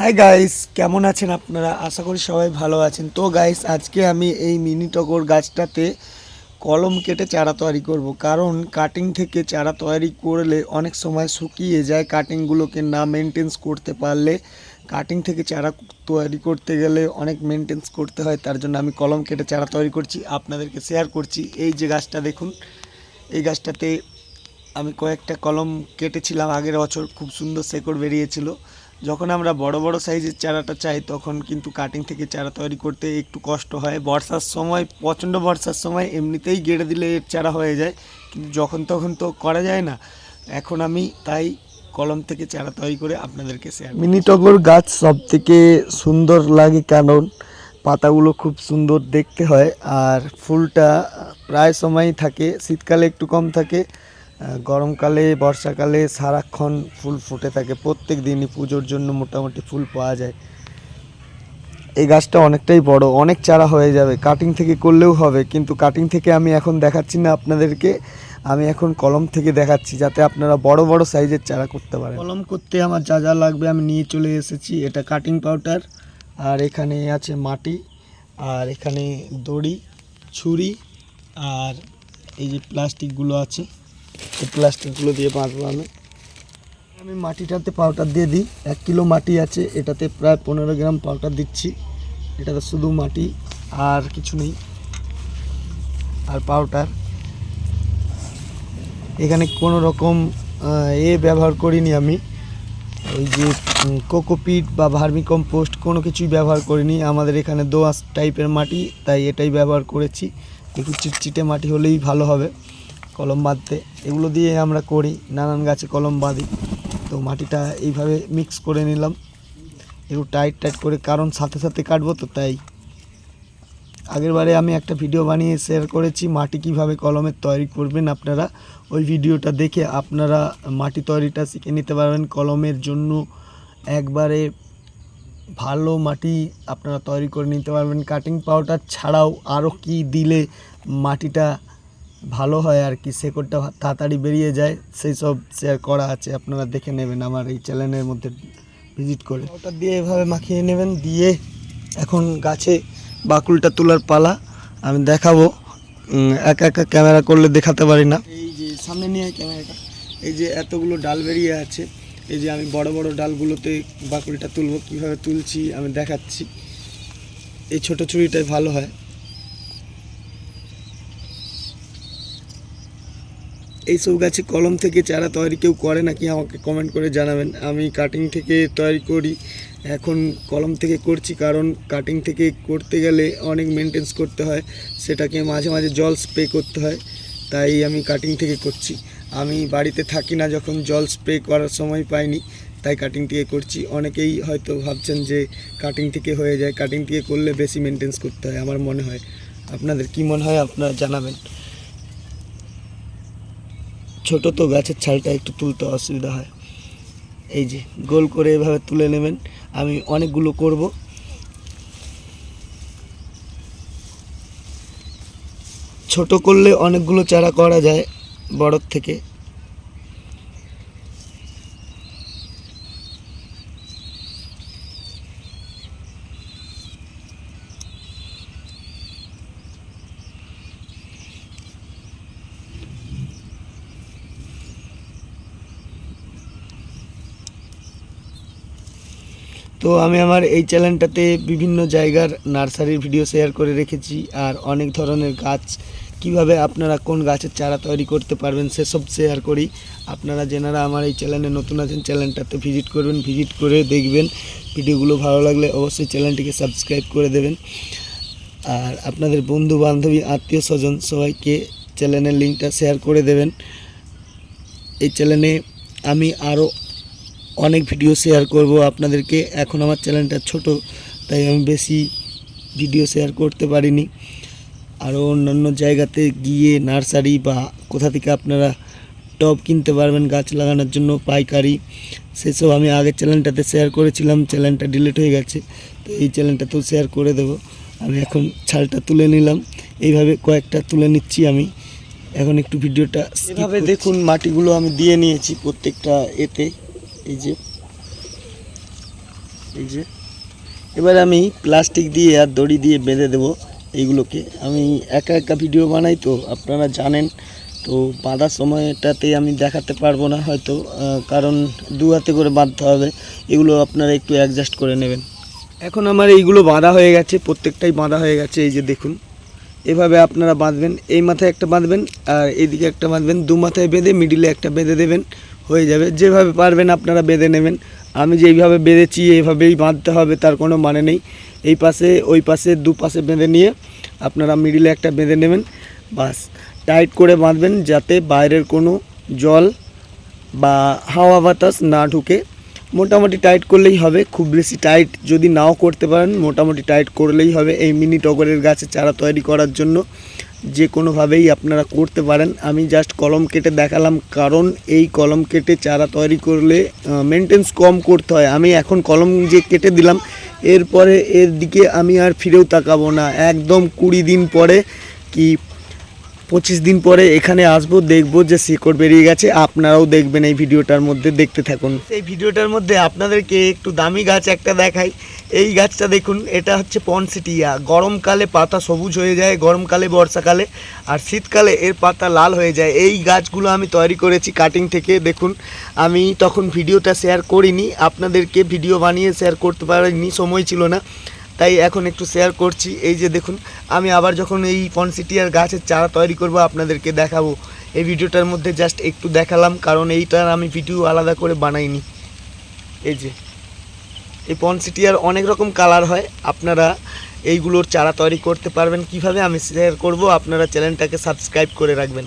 Hi guys কেমন আছেন আপনারা? আশা করি সবাই ভালো আছেন। তো গাইস আজকে আমি এই মিনি টগর গাছটাতে কলম কেটে চারা তৈরি করব। কারণ কাটিং থেকে চারা তৈরি করলে অনেক সময় শুকিয়ে যায়। কাটিংগুলোকে না মেনটেন্স করতে পারলে কাটিং থেকে চারা তৈরি করতে গেলে অনেক মেনটেন্স করতে হয়। তার জন্য আমি কলম কেটে চারা তৈরি করছি। আপনাদেরকে শেয়ার করছি। এই যে গাছটা দেখুন, এই গাছটাতে আমি কয়েকটা কলম কেটেছিলাম। আগের বছর খুব সুন্দর শেকড় বেরিয়েছিল। যখন আমরা বড় বড় সাইজের চারাটা চাই, তখন কিন্তু কাটিং থেকে চারা তৈরি করতে একটু কষ্ট হয়। বর্ষার সময়, প্রচণ্ড বর্ষার সময় এমনিতেই গেড়ে দিলে এর চারা হয়ে যায়, কিন্তু যখন তখন তো করা যায় না। এখন আমি তাই কলম থেকে চারা তৈরি করে আপনাদেরকে শেয়ার মিনি টগর গাছ সব থেকে সুন্দর লাগে কারণ পাতাগুলো খুব সুন্দর দেখতে হয়, আর ফুলটা প্রায় সময়ই থাকে, শীতকালে একটু কম থাকে গরমকালে, বর্ষাকালে সারাক্ষণ ফুল ফুটে থাকে। প্রত্যেক দিনই পুজোর জন্য মোটামুটি ফুল পাওয়া যায়। এই গাছটা অনেকটাই বড়, অনেক চারা হয়ে যাবে। কাটিং থেকে করলেও হবে, কিন্তু কাটিং থেকে আমি এখন দেখাচ্ছি না আপনাদেরকে। আমি এখন কলম থেকে দেখাচ্ছি, যাতে আপনারা বড় বড় সাইজের চারা করতে পারেন। কলম করতে আমার যা যা লাগবে আমি নিয়ে চলে এসেছি। এটা কাটিং পাউডার আর এখানে আছে মাটি, আর এখানে দড়ি, ছুরি, আর এই যে প্লাস্টিকগুলো আছে। প্লাস্টিকগুলো দিয়ে বাঁধবো আমি। আমি মাটিটাতে পাউডার দিয়ে দিই। এক কিলো মাটি আছে, এটাতে প্রায় পনেরো গ্রাম পাউডার দিচ্ছি। এটাতে শুধু মাটি আর কিছু নেই। আর পাউডার এখানে কোনো রকম এ ব্যবহার করিনি আমি। ওই যে কোকোপিট বা ভার্মি কম্পোস্ট কোনো কিছুই ব্যবহার করিনি। আমাদের এখানে দোআঁশ টাইপের মাটি, তাই এটাই ব্যবহার করেছি। একটু চিটচিটে মাটি হলেই ভালো হবে। কলম বাঁধতে। এগুলো দিয়ে আমরা করি, নানান গাছে কলম বাঁধি। তো মাটিটা এইভাবে মিক্স করে নিলাম। একটু টাইট টাইট করে, কারণ সাথে সাথে কাটবো তো, তাই। আগেরবারে আমি একটা ভিডিও বানিয়ে শেয়ার করেছি, মাটি কীভাবে কলমের তৈরি করবেন আপনারা। ওই ভিডিওটা দেখে আপনারা মাটি তৈরিটা শিখে নিতে পারবেন। কলমের জন্য একবারে ভালো মাটি আপনারা তৈরি করে নিতে পারবেন। কাটিং পাউডার ছাড়াও আরও কি দিলে মাটিটা ভালো হয় আর কি শেকড়টা তাড়াতাড়ি বেরিয়ে যায় সেই সব শেয়ার করা আছে আপনারা দেখে নেবেন আমার এই চ্যানেলের মধ্যে ভিজিট করে। ওটা দিয়ে এভাবে মাখিয়ে নেবেন দিয়ে এখন গাছে বাকুলটা তোলার পালা আমি দেখাবো। একা একা ক্যামেরা করলে দেখাতে পারি না। এই যে সামনে নিয়ে ক্যামেরাটা। এই যে এতগুলো ডাল বেরিয়ে আছে এই যে আমি বড় বড় ডালগুলোতে বাকুলটা তুলবো কীভাবে তুলছি আমি দেখাচ্ছি। এই ছোট ছুরিটাই ভালো হয়। এইসব গাছে কলম থেকে চারা তৈরি কেউ করে নাকি আমাকে কমেন্ট করে জানাবেন। আমি কাটিং থেকে তৈরি করি, এখন কলম থেকে করছি কারণ কাটিং থেকে করতে গেলে অনেক মেনটেন্স করতে হয়, সেটাকে মাঝে মাঝে জল স্প্রে করতে হয়, তাই আমি কাটিং থেকে করছি। আমি বাড়িতে থাকি না যখন জল স্প্রে করার সময় পাইনি, তাই কাটিং থেকে করছি। অনেকেই হয়তো ভাবছেন যে কাটিং থেকে হয়ে যায় কাটিং থেকে করলে বেশি মেনটেন্স করতে হয়, আমার মনে হয়। আপনাদের কি মনে হয় আপনারা জানাবেন। ছোট তো গাছের ছালটা একটু তুলতে অসুবিধা হয়। এই যে, গোল করে এভাবে তুলে নেবেন। আমি অনেকগুলো করব। ছোট করলে অনেকগুলো চারা করা যায় বড়র থেকে। তো আমি আমার এই চ্যানেলটাতে বিভিন্ন জায়গার নার্সারির ভিডিও শেয়ার করে রেখেছি আর অনেক ধরনের গাছ, কীভাবে আপনারা কোন গাছের চারা তৈরি করতে পারবেন সেসব শেয়ার করি। আপনারা যেনারা আমার এই চ্যানেলে নতুন আছেন চ্যানেলটাতে ভিজিট করবেন ভিজিট করে দেখবেন। ভিডিওগুলো ভালো লাগলে অবশ্যই চ্যানেলটিকে সাবস্ক্রাইব করে দেবেন। আর আপনাদের বন্ধু বান্ধবী আত্মীয় স্বজন সবাইকে চ্যানেলের লিঙ্কটা শেয়ার করে দেবেন। এই চ্যানেলে আমি আরও অনেক ভিডিও শেয়ার করব আপনাদেরকে। এখন আমার চ্যানেলটা ছোট তাই আমি বেশি ভিডিও শেয়ার করতে পারিনি। আরও অন্যান্য জায়গাতে গিয়ে নার্সারি বা কোথা থেকে আপনারা টব কিনতে পারবেন গাছ লাগানোর জন্য পাইকারি সেসব আমি আগের চ্যানেলটাতে শেয়ার করেছিলাম চ্যানেলটা ডিলিট হয়ে গেছে তো এই চ্যানেলটাতেও শেয়ার করে দেবো। আমি এখন ছালটা তুলে নিলাম এইভাবে কয়েকটা তুলে নিচ্ছি আমি। এখন একটু ভিডিওটা এভাবে দেখুন মাটিগুলো আমি দিয়ে নিয়েছি প্রত্যেকটা এতে। এই যে এই যে। এবার আমি প্লাস্টিক দিয়ে আর দড়ি দিয়ে বেঁধে দেবো এইগুলোকে। আমি একা একা ভিডিও বানাই তো, আপনারা জানেন। তো বাঁধার সময়টাতে আমি দেখাতে পারব না হয়তো কারণ দু হাতে করে বাঁধতে হবে। এগুলো আপনারা একটু অ্যাডজাস্ট করে নেবেন। এখন আমার এইগুলো বাঁধা হয়ে গেছে, প্রত্যেকটাই বাঁধা হয়ে গেছে, এই যে দেখুন। এভাবে আপনারা বাঁধবেন, এই মাথায় একটা বাঁধবেন আর এইদিকে একটা বাঁধবেন। দু মাথায় বেঁধে মিডিলে একটা বেঁধে দেবেন। হয়ে যাবে। যেভাবে পারবেন আপনারা বেঁধে নেবেন। আমি যেইভাবে বেঁধেছি, এইভাবেই বাঁধতে হবে, তার কোনো মানে নেই। এই পাশে, ওই পাশে, দু পাশে বেঁধে নিয়ে আপনারা মিডিলে একটা বেঁধে নেবেন। বাস টাইট করে বাঁধবেন যাতে বাইরের কোনো জল বা হাওয়া বাতাস না ঢুকে। মোটামুটি টাইট করলেই হবে, খুব বেশি টাইট যদি নাও করতে পারেন, মোটামুটি টাইট করলেই হবে এই মিনি টগরের গাছের চারা তৈরি করার জন্য। যে কোনোভাবেই আপনারা করতে পারেন। আমি জাস্ট কলম কেটে দেখালাম, কারণ এই কলম কেটে চারা তৈরি করলে মেনটেন্স কম করতে হয়। আমি এখন কলম যে কেটে দিলাম, এরপরে এর দিকে আমি আর ফিরেও তাকাবো না। একদম কুড়ি দিন পরে কি পঁচিশ দিন পরে এখানে আসব, দেখব যে শিকড় বেরিয়ে গেছে। আপনারাও দেখবেন এই ভিডিওটার মধ্যে, দেখতে থাকুন। এই ভিডিওটার মধ্যে আপনাদেরকে একটু দামি গাছ একটা দেখাই। এই গাছটা দেখুন, এটা হচ্ছে পনসিটিয়া। গরমকালে পাতা সবুজ হয়ে যায়, গরমকালে, বর্ষাকালে, আর শীতকালে এর পাতা লাল হয়ে যায়। এই গাছগুলো আমি তৈরি করেছি কাটিং থেকে। দেখুন, আমি তখন ভিডিওটা শেয়ার করিনি। আপনাদেরকে ভিডিও বানিয়ে শেয়ার করতে পারিনি, সময় ছিল না। তাই এখন একটু শেয়ার করছি। এই যে দেখুন, আমি আবার যখন এই পনসিটিয়ার গাছের চারা তৈরি করব, আপনাদেরকে দেখাবো। এই ভিডিওটার মধ্যে জাস্ট একটু দেখালাম, কারণ এইটার আমি ভিডিও আলাদা করে বানাইনি। এই যে, এই পনসিটিয়ার অনেক রকম কালার হয়। আপনারা এইগুলোর চারা তৈরি করতে পারবেন। কীভাবে আমি শেয়ার করব, আপনারা চ্যানেলটাকে সাবস্ক্রাইব করে রাখবেন।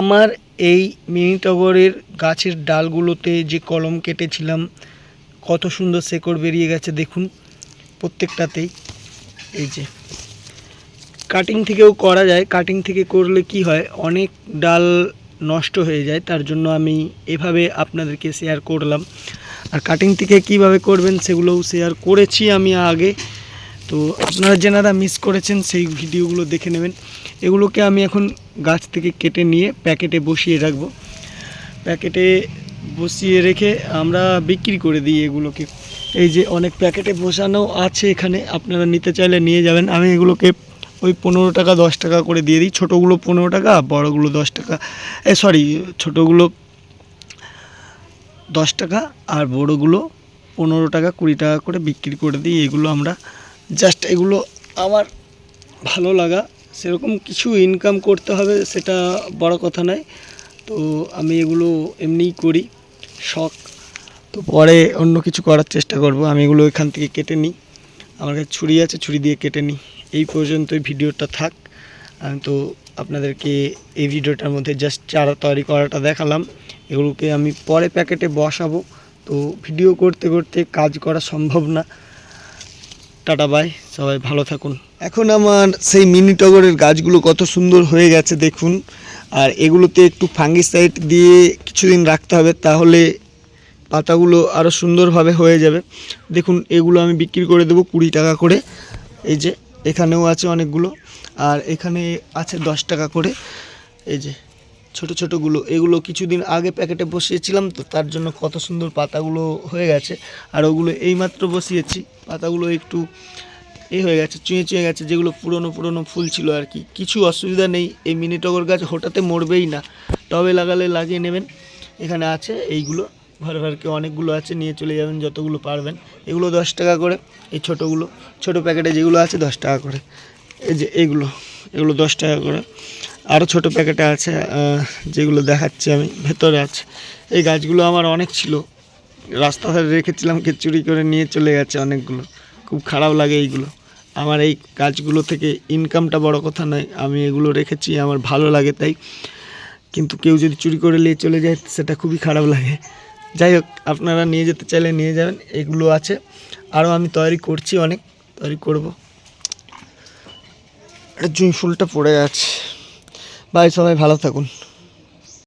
আমার এই মিনি টগরের গাছের ডালগুলোতে যে কলম কেটেছিলাম, কত সুন্দর শেকড় বেরিয়ে গেছে, দেখুন। প্রত্যেকটাতেই এই যে কাটিং থেকেও করা যায় কাটিং থেকে করলে কি হয়, অনেক ডাল নষ্ট হয়ে যায়, তার জন্য আমি এভাবে আপনাদেরকে শেয়ার করলাম। আর কাটিং থেকে কীভাবে করবেন সেগুলোও শেয়ার করেছি আমি আগে। তো আপনারা যেনারা মিস করেছেন সেই ভিডিওগুলো দেখে নেবেন। এগুলোকে আমি এখন গাছ থেকে কেটে নিয়ে প্যাকেটে বসিয়ে রাখব। প্যাকেটে বসিয়ে রেখে আমরা বিক্রি করে দিই এগুলোকে। এই যে অনেক প্যাকেটে বসানো আছে এখানে, আপনারা নিতে চাইলে নিয়ে যাবেন। আমি এগুলোকে ওই পনেরো টাকা, দশ টাকা করে দিয়ে দিই। ছোটোগুলো পনেরো টাকা বড়গুলো দশ টাকা। এ সরি ছোটোগুলো দশ টাকা, আর বড়গুলো পনেরো টাকা, কুড়ি টাকা করে বিক্রি করে দিই। এগুলো আমরা জাস্ট এগুলো আমার ভালো লাগা। সেরকম কিছু ইনকাম করতে হবে, সেটা বড় কথা নয়। তো আমি এগুলো এমনিই করি। শখ তো পরে অন্য কিছু করার চেষ্টা করব। আমি এগুলো এখান থেকে কেটে নিই। আমার কাছে ছুরি আছে, ছুরি দিয়ে কেটে নিই। এই পর্যন্তই ভিডিওটা থাক। আমি তো আপনাদেরকে এই ভিডিওটার মধ্যে জাস্ট চারা তৈরি করাটা দেখালাম। এগুলোকে আমি পরে প্যাকেটে বসাবো। তো ভিডিও করতে করতে কাজ করা সম্ভব না। টাটা বাই সবাই ভালো থাকুন। এখন আমার সেই মিনি টগরের গাছগুলো কত সুন্দর হয়ে গেছে দেখুন। আর এগুলোতে একটু ফাঙ্গিসাইড দিয়ে কিছুদিন রাখতে হবে। তাহলে পাতাগুলো আরও সুন্দরভাবে হয়ে যাবে। দেখুন, এগুলো আমি বিক্রি করে দেবো কুড়ি টাকা করে। এই যে, এখানেও আছে অনেকগুলো। আর এখানে আছে দশ টাকা করে। এই যে, ছোট ছোটোগুলো। এগুলো কিছুদিন আগে প্যাকেটে বসিয়েছিলাম তো তার জন্য কত সুন্দর পাতাগুলো হয়ে গেছে। আর ওগুলো এইমাত্র বসিয়েছি। পাতাগুলো একটু এই হয়ে গেছে, চুঁয়ে চুঁয়ে গেছে, যেগুলো পুরনো পুরনো ফুল ছিল আর কি। কিছু অসুবিধা নেই, এই মিনি টগর গাছ হঠাতে মরবেই না। টবে লাগালে লাগিয়ে নেবেন। এখানে আছে এইগুলো। ঘরে ঘরকে অনেকগুলো আছে, নিয়ে চলে যাবেন যতগুলো পারবেন। এগুলো দশ টাকা করে, এই ছোটোগুলো। ছোটো প্যাকেটে যেগুলো আছে, দশ টাকা করে। এই যে এগুলো এগুলো দশ টাকা করে। আরও ছোটো প্যাকেটে আছে যেগুলো দেখাচ্ছি আমি, ভেতরে আছে। এই গাছগুলো আমার অনেক ছিল। রাস্তা ধারে রেখেছিলাম, কে চুরি করে নিয়ে চলে গেছে অনেকগুলো। খুব খারাপ লাগে এইগুলো। আমার এই গাছগুলো থেকে ইনকামটা বড় কথা নয়, আমি এগুলো রেখেছি, আমার ভালো লাগে তাই। কিন্তু কেউ যদি চুরি করে নিয়ে চলে যায়, সেটা খুবই খারাপ লাগে। যাই হোক, আপনারা নিয়ে যেতে চাইলে নিয়ে যাবেন, এগুলো আছে। আরও আমি তৈরি করছি অনেক, তৈরি করব। জুঁই ফুলটা পড়ে আছে। বাড়ি সবাই ভালো থাকুন।